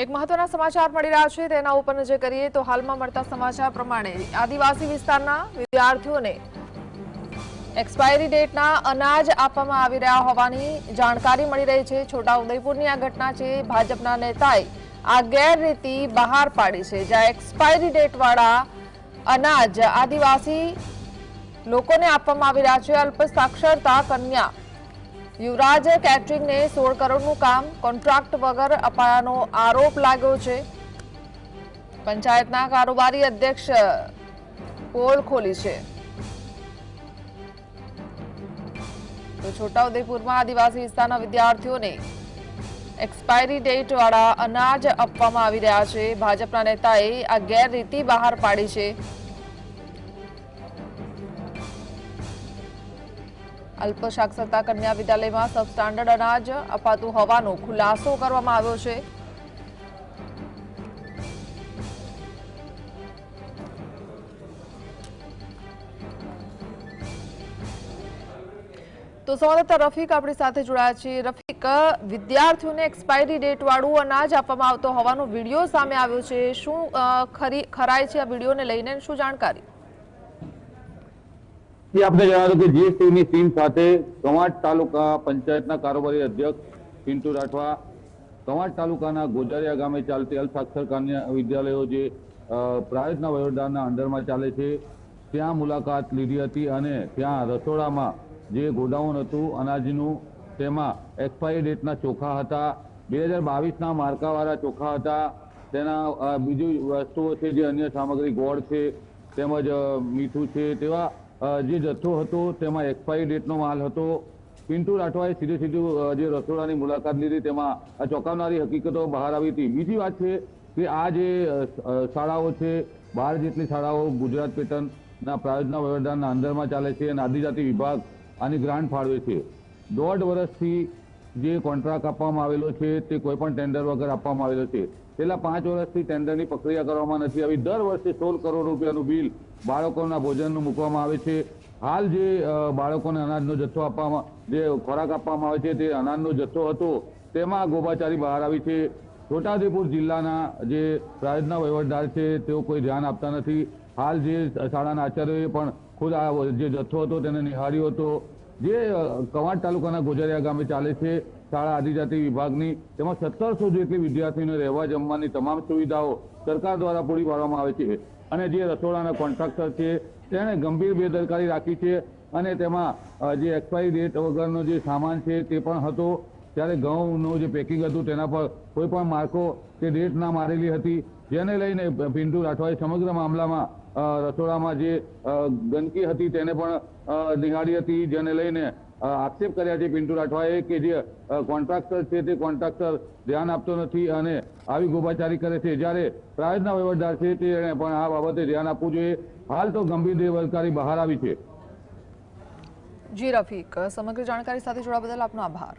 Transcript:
એક મહત્વના સમાચાર મળી રહ્યા છે. તેના ઉપર નજર કરીએ તો હાલમાં મળતા સમાચાર પ્રમાણે આદિવાસી વિસ્તારના વિદ્યાર્થીઓને એક્સપાયરી ડેટના અનાજ આપવામાં આવી રહ્યા હોવાની જાણકારી મળી રહી છે. છોટાઉદેપુરની આ ઘટના છે. ભાજપના નેતાએ આ ગેરરીતિ બહાર પાડી છે. જ્યાં એક્સપાયરી ડેટવાળા અનાજ આદિવાસી લોકોને આપવામાં આવી રહ્યા છે. અલ્પ સાક્ષરતા કન્યા યુવરાજ કેટરિંગને સોળ કરોડનું કામ, કોન્ટ્રાક્ટ વગર અપાયાનો આરોપ લાગ્યો છે. પંચાયતના કારોબારી અધ્યક્ષ પોલ ખોલી છે. છોટાઉદેપુરમાં આદિવાસી વિસ્તારના વિદ્યાર્થીઓને એક્સપાયરી ડેટ વાળા અનાજ આપવામાં આવી રહ્યા છે. ભાજપના નેતાએ આ ગેરરીતિ બહાર પાડી છે. અલ્પ સાક્ષરતા કન્યા વિદ્યાલયમાં સબસ્ટાન્ડર્ડ અનાજ અપાતું હોવાનો ખુલાસો કરવામાં આવ્યો છે. તો સંવાદદાતા રફીક, આપણી સાથે જોડાયા છે રફીક, વિદ્યાર્થીઓને એક્સપાયરી ડેટ વાળું અનાજ આપવામાં આવતો હોવાનો વીડિયો સામે આવ્યો છે. શું ખરી, ખરાય છે આ વિડીયોને લઈને? શું જાણકારી? જે, આપને જણાવ્યું કે જીએસટીની ટીમ સાથે કવાંટ તાલુકા પંચાયતના કારોબારી અધ્યક્ષ પિન્ટુ રાઠવા કવાંટ તાલુકાના ગોજારિયા ગામે ચાલતી અલ્પસાક્ષર વિદ્યાલયો જે પ્રાયોજના વહીવટદારના અંડરમાં ચાલે છે, ત્યાં મુલાકાત લીધી હતી અને ત્યાં રસોડામાં જે ગોડાઉન હતું, અનાજનું, તેમાં એક્સપાયરી ડેટના ચોખા હતા, બે હજાર બાવીસના માર્કાવાળા ચોખા હતા, તેના બીજી વસ્તુઓ છે જે અન્ય સામગ્રી ગોળ છે, તેમજ મીઠું છે, તેવા જે જથ્થો હતો, તેમાં એક્સપાયરી ડેટનો માલ હતો. પિન્ટુ રાઠવાએ સીધે સીધું જે રસોડાની મુલાકાત લીધી, તેમાં આ ચોંકાવનારી હકીકતો બહાર આવી હતી. બીજી વાત છે કે આ જે શાળાઓ છે, બાર જેટલી શાળાઓ ગુજરાત પેટર્નના પ્રાયોજના વહીવટદારના અંદરમાં ચાલે છે અને આદિજાતિ વિભાગ આની ગ્રાન્ટ ફાળવે છે. દોઢ વર્ષથી જે કોન્ટ્રાક્ટ આપવામાં આવેલો છે, તે કોઈ પણ ટેન્ડર વગર આપવામાં આવેલો છે. છેલ્લા પાંચ વર્ષથી ટેન્ડરની પ્રક્રિયા કરવામાં નથી આવી. દર વર્ષે સોળ કરોડ રૂપિયાનું બિલ બાળકોના ભોજનનું મૂકવામાં આવે છે. હાલ જે બાળકોને અનાજનો જથ્થો આપવામાં, જે ખોરાક આપવામાં આવે છે તે અનાજનો જથ્થો હતો, તેમાં ગોબાચારી બહાર આવી છે. છોટાઉદેપુર જિલ્લાના જે પ્રાયોજના વહીવટદાર છે, તેઓ કોઈ ધ્યાન આપતા નથી. હાલ જે શાળાના આચાર્યોએ પણ ખુદ આ જે જથ્થો હતો તેને નિહાળ્યો હતો. જે કવાંટ તાલુકાના ગોજારિયા ગામે ચાલે છે. શાળા આદિજાતિ વિભાગની તેમાં સત્તરસો જેટલી વિદ્યાર્થીઓને રહેવા જમવાની તમામ સુવિધાઓ સરકાર દ્વારા પૂરી પાડવામાં આવે છે. અને જે રસોડાના કોન્ટ્રાક્ટર છે, તેણે ગંભીર બેદરકારી રાખી છે અને તેમાં જે એક્સપાયરી ડેટ વગરનો જે સામાન છે તે પણ હતો. ત્યારે ઘઉંનું જે પેકિંગ હતું તેના પર કોઈ પણ માર્કો કે ડેટ ના મારેલી હતી. જેને લઈને પિન્ટુ રાઠવાએ સમગ્ર મામલામાં રસોડામાં જે ગંદકી હતી તેને પણ નિહાળી હતી. જેને લઈને આક્ષેપ કર્યા છે પિન્ટુ રાઠવાએ કે જે કોન્ટ્રાક્ટર છે તે કોન્ટ્રાક્ટર ધ્યાન આપતો નથી અને આવી ગોબાચારી કરે છે. જ્યારે પ્રાયોજના વહીવટદાર છે તેણે પણ આ બાબતે ધ્યાન આપવું જોઈએ. હાલ તો ગંભીર બેદરકારી બહાર આવી છે. જી રફીક, સમગ્ર જાણકારી સાથે જોડા બદલ આપનો આભાર.